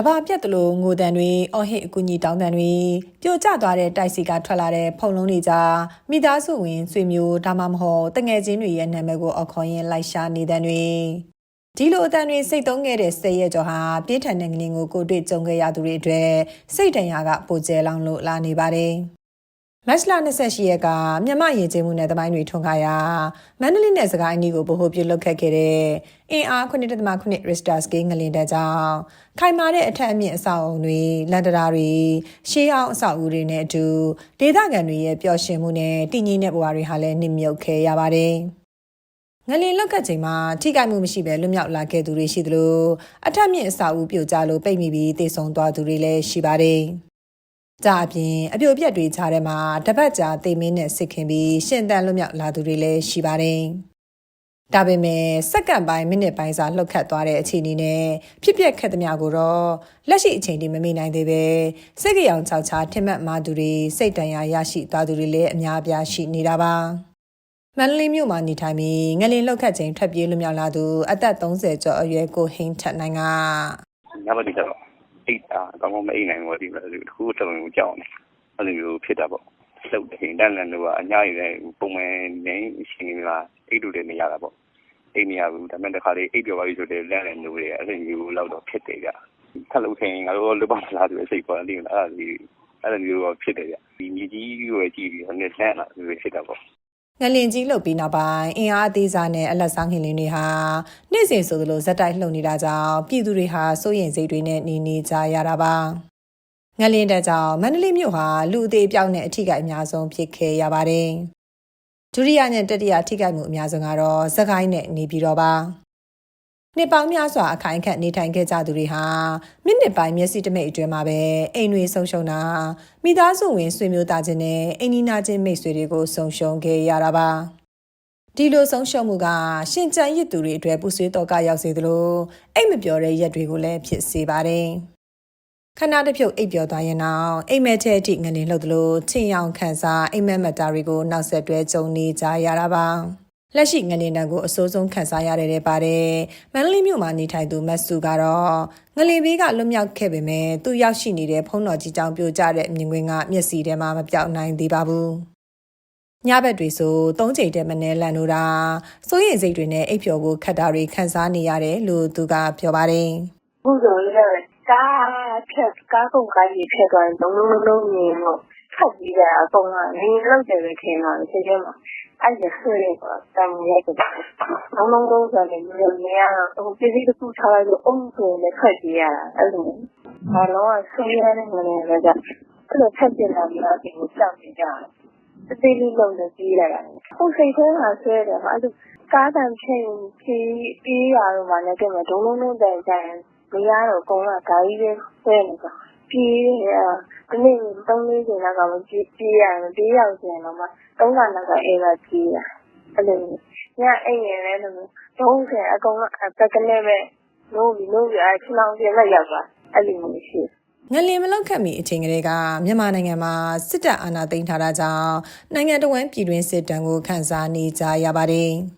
ကဘာပြက်တလို့ငိုတန်တွေအော်ဟစ်အကူကြီးတောင်းတန်တွေပြိုကျသွားတဲ့တိုက်စီကထွက်လာတဲ့ဖုံလုံးတွေကြားမိသားစုဝင်ဆွေမျိုးဒါမှမဟုတ်တငယ်ချင်းတွေရဲ့နာမည်ကိုအော်ခေါ်ရင်းလိုက်ရှာနေတဲ့တွေဒီလိုအတန်တွေစိတ်သုံးခဲ့တဲ့စိတ်ရဲ့ကြောဟာပြင်းထန်တဲ့ငလင်ကိုကိုတွေ့ကြုံခဲ့ရသူတွေအတွက်စိတ်တန်ရာကပိုကျဲလောင်လို့လာနေပါတယ် မတ်လ28ရက်ကမြမရင်ကျင်းမှုနဲ့တမိုင်းတွေထွန်ခါရာမန္တလေးနယ်စကိုင်းအနီးကိုဗဟိုပြုလုပ်ခဲ့ခဲ့တဲ့အင်အား9.9 Richter scale ငလင်တဲ့ကြောင့်ခိုင်မာတဲ့အထက်အမြင့်အဆောက်အုံတွေလန်တရာတွေရှေးအောင်အဆောက်အဦတွေနဲ့အတူဒေသခံတွေရဲ့ပျော်ရွှင်မှုနဲ့တည်ငြိမ်တဲ့ဘဝတွေဟာလည်းနှိမ့်မြုပ်ခဲ့ရပါတယ်ငလင်လောက်ကချိန်မှာထိခိုက်မှုမရှိဘဲလွတ်မြောက်လာခဲ့သူတွေရှိသလိုအထက်မြင့်အဆောက်အဦပြိုကျလို့ပိတ်မိပြီးတည်ဆုံသွားသူတွေလည်းရှိပါတယ်။ ကြအပြင်အပြိုပြက်တွေခြားထဲမှာတပတ်ကြာတိမ်မင်းနဲ့စစ်ခင်ပြီးရှင်တန်လွတ်မြောက်လာသူတွေလည်းရှိပါတယ်။ဒါပေမဲ့စက္ကန့်ပိုင်းမိနစ်ပိုင်းစာလှုပ်ခတ်သွားတဲ့အခြေအနေနဲ့ဖြစ်ပျက်ခက်သမျှကိုတော့လက်ရှိအချိန်ထိမမေ့နိုင်သေးပဲစိတ်ကြောင်ချောက်ချာထင်မှတ်မှသူတွေစိတ်တန်ရာရရှိသွားသူတွေလည်းအများအပြားရှိနေတာပါမန္တလေးမြို့မှာနေထိုင်ပြီးငလင်လှုပ်ခတ်ချိန်ထွက်ပြေးလွတ်မြောက်လာသူအသက်30ကျော်အရွယ်ကိုဟင်းထက်နိုင်ကညဘက်ဒီတော့ အိတ်တာအကောင်ကောင်မအိတ်နိုင်ဘူးဒီလိုတခုတော်တော်ကြောက်နေအဲ့လိုမျိုးဖြစ်တာပေါ့လှုပ်တယ်တန်လန်တို့ကအညာရည်လည်းပုံမှန်နေရှင်နေတာအိတ်တို့လည်းနေရတာပေါ့အိတ်မရဘူးဒါပေမဲ့တခါလေးအိတ်ပြောပါပြီဆိုတော့လန့်လန့်လို့ရအဲ့လိုမျိုးလောက်တော့ဖြစ်တယ်ကြထပ်လို့ခင်ငါတို့လွတ်ပါလားဆိုစိတ်ပေါ်တယ်အဲ့ဒါဒီအဲ့လိုမျိုးဖြစ်တယ်ကြဒီမြေကြီးကိုကြည့်ပြီးတော့လည်းလန့်လာပြီးဖြစ်တာပေါ့ ငလင်ကြီးလှုပ်ပြီးနောက်ပိုင်းအင်အားအသေးစားနဲ့အလက်စားငင်လင်းတွေဟာနေ့စဉ်ဆိုသလိုဇက်တိုက်လှုပ်နေတာကြောင့်ပြည်သူတွေဟာစိုးရိမ်စိတ်တွေနဲ့နေနေကြရတာပါငလင်တဲ့ကြောင့်မန္တလေးမြို့ဟာလူအသေးအပြောက်နဲ့အထိကိအများဆုံးဖြစ်ခဲ့ရပါတယ်ဒုတိယနဲ့တတိယအထိကိမှုအများဆုံးကတော့သခိုင်းနဲ့နေပြည်တော်ပါ နှစ်ပေါင်းများစွာအခိုင်အခန့်နေထိုင်ခဲ့ကြသူတွေဟာမိနစ်ပိုင်းမျက်စိတမိတ်အတွင်းမှာပဲအိမ်တွေဆုံးရှုံးတာမိသားစုဝင်ဆွေမျိုးသားချင်းနဲ့အိမ်နီးနားချင်းမိတ်ဆွေတွေကိုဆုံးရှုံးခဲ့ရတာပါဒီလိုဆုံးရှုံးမှုကရှင်ကျန်ရစ်သူတွေအတွက်ပူဆွေးတော့ကရောက်စေသလိုအိတ်မပြောတဲ့ရက်တွေကိုလည်းဖြစ်စေပါတယ်ခဏတစ်ဖြုတ်အိပ်ပျော်သွားရင်တော့အိမ်မဲချဲအထိငနေလှုပ်သလိုချင်းရောင်ခန်းစားအိမ်မက်မက်တာတွေကိုနောက်ဆက်တွဲကြုံနေကြရတာပါ လက်ရှိငလင်တံကိုအစိုးဆုံးခန်းစားရတဲ့ပါတယ်မန္တလေးမြို့မှာနေထိုင်သူမတ်စုကတော့ငလင်ဘေးကလွတ်မြောက်ခဲ့ပေမဲ့သူရောက်ရှိနေတဲ့ဖုံးတော်ကြီးကြောင်ပြိုကျတဲ့အမြင်ကွင်းကမျက်စီထဲမှာမပြောက်နိုင်သေးပါဘူးညဘက်တွေဆိုသုံးချိန်တည်းမနဲ့လန်လို့တာစိုးရင်စိတ်တွေနဲ့အိပ်ပျော်ကိုခတ်တာတွေခန်းစားနေရတယ်လို့သူကပြောပါတယ်ခုဆိုလည်းကားဖြတ်ကားကုန်ကားကြီးဖြတ်သွားရင်လုံးလုံးလုံးမြင်တော့ဖတ်ပြီးတာအကုန်လုံးငင်းလောက်တယ်ပဲထင်တော့စိတ်ထဲမှာ အဲ့ဒါဆွေးရတော့တမ်းရိုက်တယ်လုံးလုံးလုံးဆိုတယ်မျိုးနေရဟိုပစ္စည်းတစ်ခုထားလိုက်လို့အုံဆိုရင်လည်းဖတ်ကြည့်ရတာအဲ့လိုဘာလို့ဆွေးရတဲ့ငနေလဲကြအဲ့လိုဖတ်ပြလာပြီးတော့ဒီကိုကြောက်နေကြတယ်အသေးလေးလုံးနဲ့ပြီးလာတာဟိုစိတ်ထဲမှာဆွဲတယ်ဟာအဲ့လိုကားတန်ချင်းပြီးပြီးရတော့မှလည်းကြည့်မယ်ဒုံလုံးလုံးတန်ကြရင်မရတော့ကုန်းကဓာကြီးပဲဆွဲနေကြပြေးရဒီနေ့3 လေးချိန်လောက်ကမပြေးပြေးရတယ်ပြေးရောက်ကျင်တော့မှ3လနောက်ကအိမ်ကပြေးတာအဲ့လိုညအိမ်နေလဲလို့30အကုန်လုံးပက်ကလေးပဲလို့ပြီးလို့ပြီးအချင်းအောင်ပြလက်ရောက်သွားအဲ့လိုမျိုးရှိငလင်မလောက်ခတ်မီအချိန်ကလေးကမြန်မာနိုင်ငံမှာစစ်တပ်အာဏာသိမ်းထားတာကြောင့်နိုင်ငံတော်ဝန်ပြည်တွင်းစစ်တမ်းကိုခန်းစားနေကြရပါတယ်။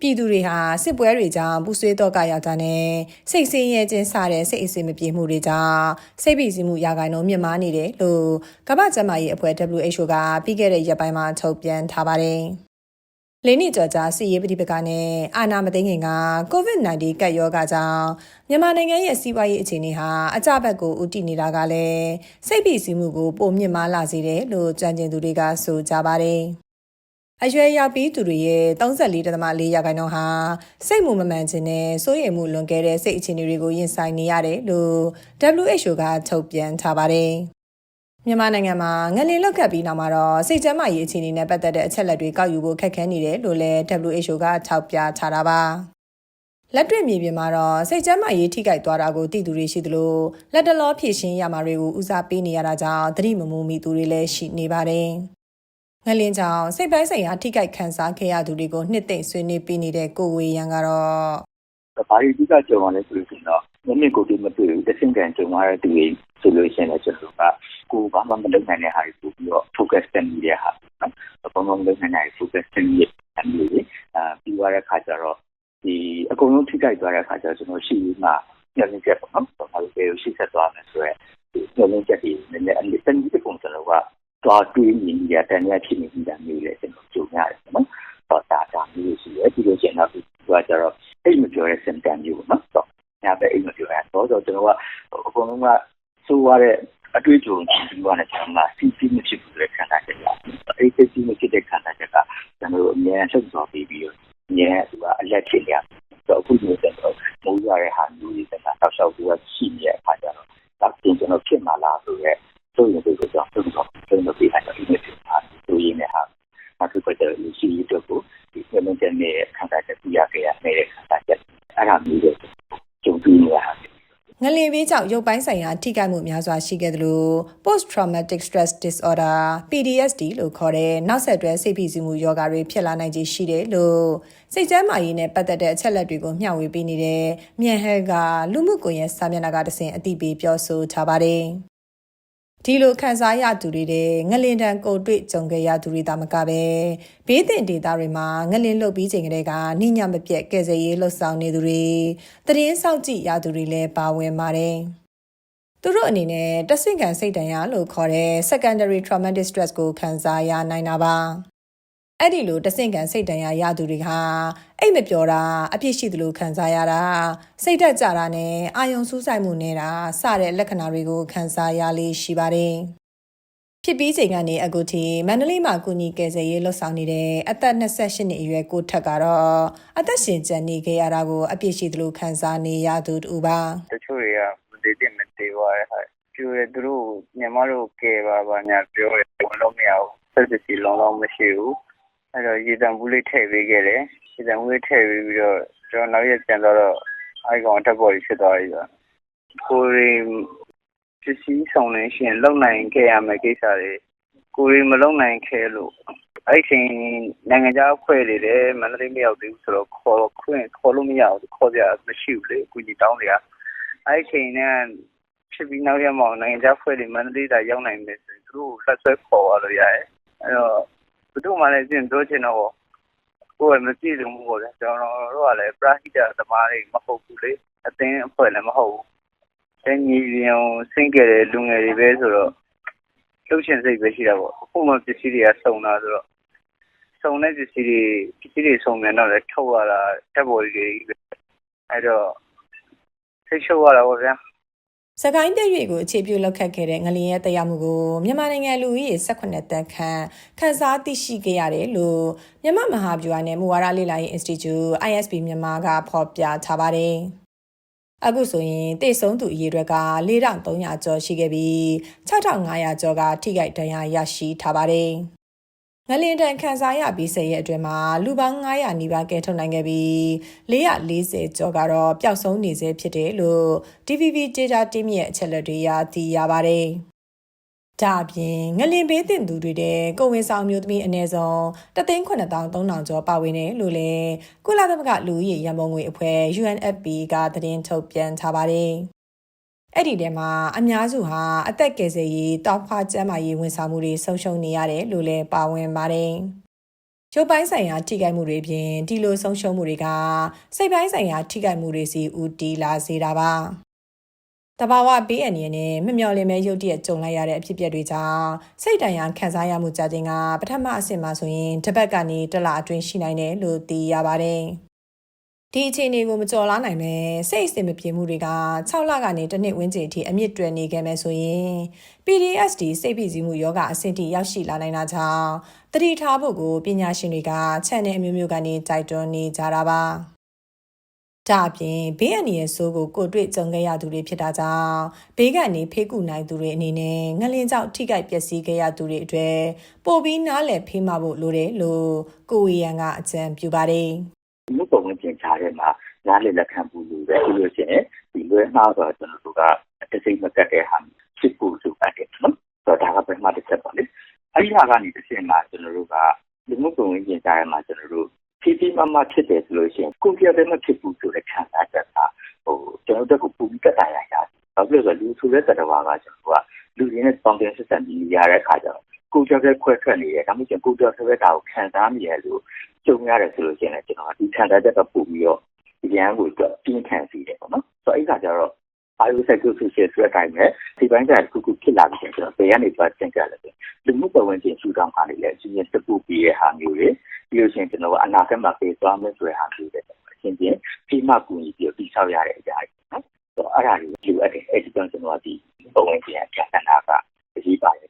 ပြည်သူတွေဟာစစ်ပွဲတွေကြောင့်ပူဆွေးတော့ကရောက်တာနဲ့စိတ်ဆင်းရဲခြင်းစတဲ့စိတ်အစီမပြေမှုတွေကြောင့်စိတ်ဖိစီးမှုရာဂိုင်နှုန်းမြင့်မားနေတယ်လို့ကမ္ဘာ့ကျန်းမာရေးအဖွဲ့ WHO ကပြီးခဲ့တဲ့ရက်ပိုင်းမှာထုတ်ပြန်ထားပါတယ်။လေးနှစ်ကျော်ကြာစစ်ရေးပဋိပက္ခနဲ့အာဏာမသိမ်းခင်က COVID-19 ကပ်ရောဂါကြောင့်မြန်မာနိုင်ငံရဲ့စီးပွားရေးအခြေအနေဟာအကြဘက်ကိုဦးတည်နေတာကလည်းစိတ်ဖိစီးမှုကိုပိုမြင့်မားလာစေတယ်လို့ကြံကျင်သူတွေကဆိုကြပါတယ်။ အရွယ်ရောက်ပြီးသူတွေရဲ့34.4ရာခိုင်နှုန်းဟာစိတ်မူမမှန်ခြင်းနဲ့စိုးရိမ်မှုလွန်ကဲတဲ့စိတ်အခြေအနေတွေကိုရင်ဆိုင်နေရတယ်လို့ WHO ကထုတ်ပြန်ထားပါတယ်။မြန်မာနိုင်ငံမှာငလင်လောက်ခတ်ပြီးနောက်မှာတော့စိတ်ကျန်းမာရေးအခြေအနေနဲ့ပတ်သက်တဲ့အချက်လက်တွေကောက်ယူဖို့ခက်ခဲနေတယ်လို့လည်း WHO ကထောက်ပြထားတာပါလက်တွေ့မြေပြင်မှာတော့စိတ်ကျန်းမာရေးထိခိုက်သွားတာကိုသိသူတွေရှိသလိုလက်တလောဖြည့်ရှင်းရမှာတွေကိုဦးစားပေးနေရတာကြောင့်သတိမမူမိသူတွေလည်းရှိနေပါတယ် ငလင်းကြောင့်စိတ်ပိုင်းဆိုင်ရာထိခိုက်ခံစားခဲ့ရသူတွေကိုနှစ်သိမ့်ဆွေးနွေးပေးနေတဲ့ကိုဝေရန်ကတော့ဘာတွေဒီကကြုံရလဲဆိုလို့ရှိရင်တော့မနစ်ကိုဒီမတွေ့ဘူးတဆင့်ကန်ကြုံရတဲ့သူတွေဆိုလို့ရှိရင်လည်းကျွန်တော်ကကိုဘာမှမလုပ်နိုင်တဲ့ဟာတွေပို့ပြီးတော့ focus တင်နေတဲ့ဟာနော်အကုန်လုံးလုပ်နိုင်တဲ့ focus တင်နေတယ်မျိုးလေအာပြီးသွားတဲ့ခါကျတော့ဒီအကုန်လုံးထိခိုက်သွားတဲ့ခါကျတော့ကျွန်တော်ရှိပြီးမှညှိနှိုင်းချက်ပေါ့နော်။ဘာလို့လဲရှိဆက်သွားမယ်ဆိုတော့ဒီညှိနှိုင်းချက်ဒီနည်းနည်းအလေးတန်းဒီပုံစံတော့က သွားတွေးမြင်ရတဲ့နေရာဖြစ်နေတာမျိုးလေကျွန်တော်ကြုံရတယ်နော်။တော့ဒါဒါမျိုးရှိတယ်ဒီလိုကျင်တော့ဒီကကြတော့အိမ်မပြောတဲ့စင်တန်မျိုးပေါ့နော်။တော့ညာပဲအိမ်မပြောရတော့တော့ကျွန်တော်ကအကုန်လုံးကဆိုရတဲ့အတွေ့အကြုံကြီးသွားတဲ့ကျွန်တော်ကစီစီမဖြစ်ဘူးလေခံစားချက်ပါအဲ့ဒီစီမဖြစ်တဲ့ခံစားချက်ကကျွန်တော်အများဆုံးသွားပြီးပြီးတော့ညံသူကအလက်ချင်ရတော့အခုမျိုးတော့မိုးရတဲ့ဟာမျိုးတွေကတောက်လျှောက်ပြီးရှိနေတဲ့အခါကျတော့ဒါပြင်ကျွန်တော်ဖြစ်မှာလားဆိုရဲဆိုရင်ဒီလိုကြောင့်ကျွန်တော်ကျွန်တော်ပြီးတိုင်းဒီနေ့ဖြစ်တာဆိုရင်လည်းဟာအခုကတော့လူရှိရတော့ဒီကနေ့တည်းနဲ့ခံစားချက်ပြရခဲ့ရတဲ့ခံစားချက်အဲ့ဒါမျိုးတွေကြုံပြီးနေရတာ ငလင်ဘေးကြောင့်ရုပ်ပိုင်းဆိုင်ရာထိခိုက်မှုများစွာရှိခဲ့သလို post traumatic stress disorder PTSD လို့ခေါ်တဲ့နောက်ဆက်တွဲစိတ်ဖိစီးမှုယောဂတွေဖြစ်လာနိုင်ခြေရှိတယ်လို့စိတ်ကျန်းမာရေးနဲ့ပတ်သက်တဲ့အချက်အလက်တွေကိုမျှဝေပေးနေတဲ့မြန်ဟဲကလူမှုကွန်ရက်စာမျက်နှာကတဆင့်အသိပေးပြောဆိုထားပါတယ် ဒီလိုခန်းစားရသူတွေတဲ့ငလင်တန်ကိုတွေ့ကြုံခဲ့ရသူတွေသာမကပဲဘေးတင်ဒေသတွေမှာငလင်လှုပ်ပြီးချိန်ကလေးကနှိညမပြက်ကယ်ဆယ်ရေးလှုပ်ဆောင်နေသူတွေတရင်စောင့်ကြည့်ရသူတွေလည်းပါဝင်ပါတယ်သူတို့အနေနဲ့တဆင့်ခံစိတ်တန်ရလို့ခေါ်တဲ့ secondary traumatic stress ကိုခံစားရနိုင်တာပါ အဲ့ဒီလိုတဆင့်ခံစိတ်တန်ရရသူတွေဟာအိတ်မပြောတာအပြစ်ရှိသလိုခံစားရတာစိတ်တက်ကြတာနဲ့အာယုံစူးစိုက်မှုနေတာစတဲ့လက္ခဏာတွေကိုခံစားရလေးရှိပါတယ်ဖြစ်ပြီးချိန်ကနေအခုထိမန္တလေးမှာကုညီကယ်ဆယ်ရေးလှုပ်ဆောင်နေတဲ့အသက်28နှစ်အရွယ်ကိုထက်ကတော့အသက်ရှင်ကျန်နေခဲ့ရတာကိုအပြစ်ရှိသလိုခံစားနေရသူတူပါတချို့တွေကမသေးတဲ့မသေးပါရဲ့ဟာပြောရသူတို့မြန်မာတို့ကဲပါပါညာပြောတယ်ဘလုံးမရဘူးဆက်စစ်စီလုံးလုံးမရှိဘူး အဲ့တော့ရေတံဘူးလေးထည့်ပေးခဲ့တယ်ရေတံဘူးလေးထည့်ပေးပြီးတော့ကျွန်တော်နောက်ရက်ပြန်တော့အိုင်ကောင်တက်ပေါ်ကြီးဖြစ်သွားပြီဆိုကိုရီပစ္စည်းဆောင်နေရှင်လုံနိုင်ခဲ့ရမယ့်ကိစ္စတွေကိုရီမလုံနိုင်ခဲ့လို့အဲ့ချိန်နိုင်ငံခြားအဖွဲ့တွေလည်းမန္တလေးမရောက်သေးဘူးဆိုတော့ခေါ်ခွင့်ခေါ်လို့မရဘူးခေါ်ကြမရှိဘူးလေအကူကြီးတောင်းတွေကအဲ့ချိန်နဲ့ဖြစ်ပြီးနောက်ရက်မှနိုင်ငံခြားဖွဲ့တွေမန္တလေးသာရောက်နိုင်မယ်ဆိုရင်သူတို့လက်ဆွဲခေါ်သွားလို့ရတယ်အဲ့တော့ ဘယ်သူမှလည်းပြင်ပြောချင်တော့ကိုယ်မကြည့်လို့မဟုတ်ဘူးကျွန်တော်တို့ကလည်းပရာဟိတသမားတွေမဟုတ်ဘူးလေအသင်းအဖွဲ့လည်းမဟုတ်ဘူးအဲညီရင်စင်ကြတဲ့လူငယ်တွေပဲဆိုတော့လှုပ်ရှင်စိတ်ပဲရှိတာပေါ့အခုမှပစ္စည်းတွေကစုံလာဆိုတော့စုံတဲ့ပစ္စည်းတွေပစ္စည်းတွေစုံမြန်တော့လည်းထုတ်ရတာတက်ပေါ်ကြီးတွေအဲ့တော့စိတ်ရှုပ်ရတာပေါ့ဗျာ စကိုင်းပြည့်ရွေကိုအခြေပြုလောက်ခတ်ခဲ့တဲ့ငလျင်ရဲ့တရားမှုကိုမြန်မာနိုင်ငံလူဦးရေ18တန်းခန့်ခန်းစားသိရှိခဲ့ရတယ်လို့မြန်မာမဟာဗျူဟာနဲ့မူဝါဒလေ့လာရေး Institute ISB မြန်မာကဖော်ပြထားပါတယ်။အခုဆိုရင်တေဆုံးသူအရေအတွက်က4300ကျော်ရှိခဲ့ပြီး6500ကျော်ကထိခိုက်ဒဏ်ရာရရှိထားပါတယ်။ ငလင်တန်ခန်းစားရပြီး10ရက်အတွင်းမှာလူပေါင်း900နီးပါးကဲထုတ်နိုင်ခဲ့ပြီး440ကျော်ကတော့ပျောက်ဆုံးနေဆဲဖြစ်တယ်လို့ DVB Data Team ရဲ့အချက်အလက်တွေရသိရပါတယ်။ဒါအပြင်ငလင်ဘေးတင်သူတွေတဲ့ကိုဝင်ဆောင်မျိုးသမီးအနည်းဆုံး3,9300ကျော်ပါဝင်တယ်လို့လည်းကုလသမဂ္ဂလူဦးရေရန်ပုံငွေအဖွဲ့ UNFP ကသတင်းထုတ်ပြန်ထားပါတယ်။ အဲ့ဒီထဲမှာအများစုဟာအသက်ကယ်ဆယ်ရေးတောက်ဖွာကျန်းမာရေးဝန်ဆောင်မှုတွေဆုံးရှုံးနေရတယ်လို့လည်းပါဝင်ပါတယ်။ရုပ်ပိုင်းဆိုင်ရာထိခိုက်မှုတွေပြင်ဒီလိုဆုံးရှုံးမှုတွေကစိတ်ပိုင်းဆိုင်ရာထိခိုက်မှုတွေစီဦးတည်လာစေတာပါ။တဘာဝဘေးအန္တရာယ်နဲ့မမျှော်လင့်မဲ့ရုတ်တရက်ကြုံလိုက်ရတဲ့အဖြစ်အပျက်တွေကြောင့်စိတ်တန်ရာခံစားရမှုကြခြင်းကပထမအဆင့်မှာဆိုရင်တစ်ပတ်ကနေတစ်လအတွင်းရှိနိုင်တယ်လို့သိရပါတယ်။ ဒီအခြေအနေကိုမကြော်လားနိုင်ပဲစိတ်အစဉ်မပြေမှုတွေက6လကနေတစ်နှစ်ဝန်းကျင်အထိအမြင့်တွယ်နေခဲ့မယ်ဆိုရင် PTSD စိတ်ဖိစီးမှုယောဂအဆင့်ထိရောက်ရှိလာနိုင်တာကြောင့်တတိထားဖို့ကိုပညာရှင်တွေက channel အမျိုးမျိုးကနေတိုက်တွန်းနေကြတာပါဒါအပြင်ဘေးအန္တရာယ်ဆိုးကိုကိုတွေ့ကြုံခဲ့ရသူတွေဖြစ်တာကြောင့်ဘေးကနေဖေးကူနိုင်သူတွေအနေနဲ့ငလင်ကြောင့်ထိခိုက်ပျက်စီးခဲ့ရသူတွေအတွက်ပိုပြီးနားလည်ဖေးမဖို့လိုတယ်လို့ကိုဝီယန်ကအကြံပြုပါတယ်လူ ပုံဝင်ပြင်ချားထဲမှာနားလည်လက်ခံမှုလိုပဲပြီးလို့ရှိရင်ဒီလွဲမှားတော့ကျွန်တော်တို့ကတစိမ့်မကတ်တဲ့ဟာဖြစ်ဖို့လိုအပ်တယ်နော်ဆိုတော့ဒါကပထမတစ်ချက်ပါလေအဲ့ဒီဟာကနေတစ်ချက်မှာကျွန်တော်တို့ကလူမှုပုံဝင်ပြင်ချားထဲမှာကျွန်တော်တို့ဖြည်းဖြည်းမှမှဖြစ်တယ်ဆိုလို့ရှိရင်ကိုယ်ပြတဲ့မဖြစ်ဘူးဆိုတဲ့ခံစားချက်ကဟိုကျွန်တော်တို့ကပူပြီးတက်တာရရတယ်။ဘာဖြစ်လို့လဲဆိုတော့လူဆိုတဲ့တတဝါကကျွန်တော်တို့ကလူရင်းနဲ့ပေါင်းတဲ့ဆက်ဆံပြီးရတဲ့အခါကျတော့ကိုယ်ကြောက်ခွဲထွက်နေတယ်ဒါမှမဟုတ်ကိုယ်ကြောက်ဆိုတဲ့ဒါကိုခံစားမိရလို့ ကြုံရတယ်ဆိုလို့ရှိရင်လည်းကျွန်တော်ဒီခံစားချက်ကပူပြီးတော့ရန်ကိုအတွက်ပြင်းထန်စေတယ်ပေါ့နော်ဆိုတော့အဲ့ခါကျတော့ biopsychosocial ဆိုတဲ့အတိုင်းပဲဒီပိုင်းကတစ်ခုခုဖြစ်လာပြီဆိုတော့ဘယ်ကနေသွားသင်ကြလဲဆိုလူမှုပတ်ဝန်းကျင်ရှုထောင့်ကနေလည်းအချင်းချင်းတပူပြီးရဲ့ဟာမျိုးတွေပြီးလို့ရှိရင်ကျွန်တော်ကအနာဂတ်မှာပေးသွားမယ်ဆိုတဲ့ဟာမျိုးတွေအချင်းချင်းပြီးမှကူညီပြီးတိဆောက်ရတဲ့အရာတွေနော်ဆိုတော့အဲ့ဒါတွေလိုအပ်တယ်အဲ့ဒီကြောင့်ကျွန်တော်ဒီပတ်ဝန်းကျင်အကြံနာကအရေးပါတယ်ပေါ့နော်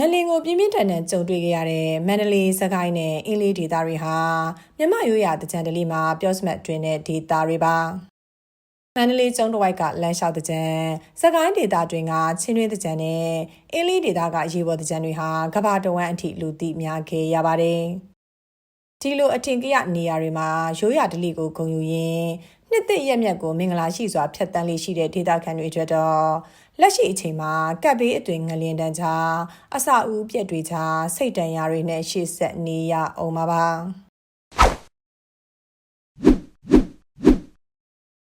ငလင်ကိုပြင်းပြင်းထန်ထန်ကြုံတွေ့ခဲ့ရတဲ့မန္တလေးစကိုင်းနဲ့အင်းလေးဒေသတွေဟာမြမရိုးရာတကြံတလီမှာပြောစမှတ်တွင်တဲ့ဒေသတွေပါမန္တလေးကျုံးတစ်ဝိုက်ကလမ်းလျှောက်တကြံစကိုင်းဒေသတွင်ကချင်းတွင်းတကြံနဲ့အင်းလေးဒေသကရေပေါ်တကြံတွေဟာကဘာတဝမ်းအထိလူသိများခဲ့ရပါတယ်ဒီလိုအထင်ကရနေရာတွေမှာရိုးရာဒလီကိုဂုံယူရင်း နှစ်သက်ရက်မြတ်ကိုမင်္ဂလာရှိစွာဖျက်တမ်းလေးရှိတဲ့ဒေသခံတွေအတွက်တော့လက်ရှိအချိန်မှာကပ်ဘေးအသွင်ငလျင်တန်းချာအစအဦးပြက်တွေချာစိတ်တန်ရာတွေနဲ့ရှေ့ဆက်နေရအောင်ပါပါ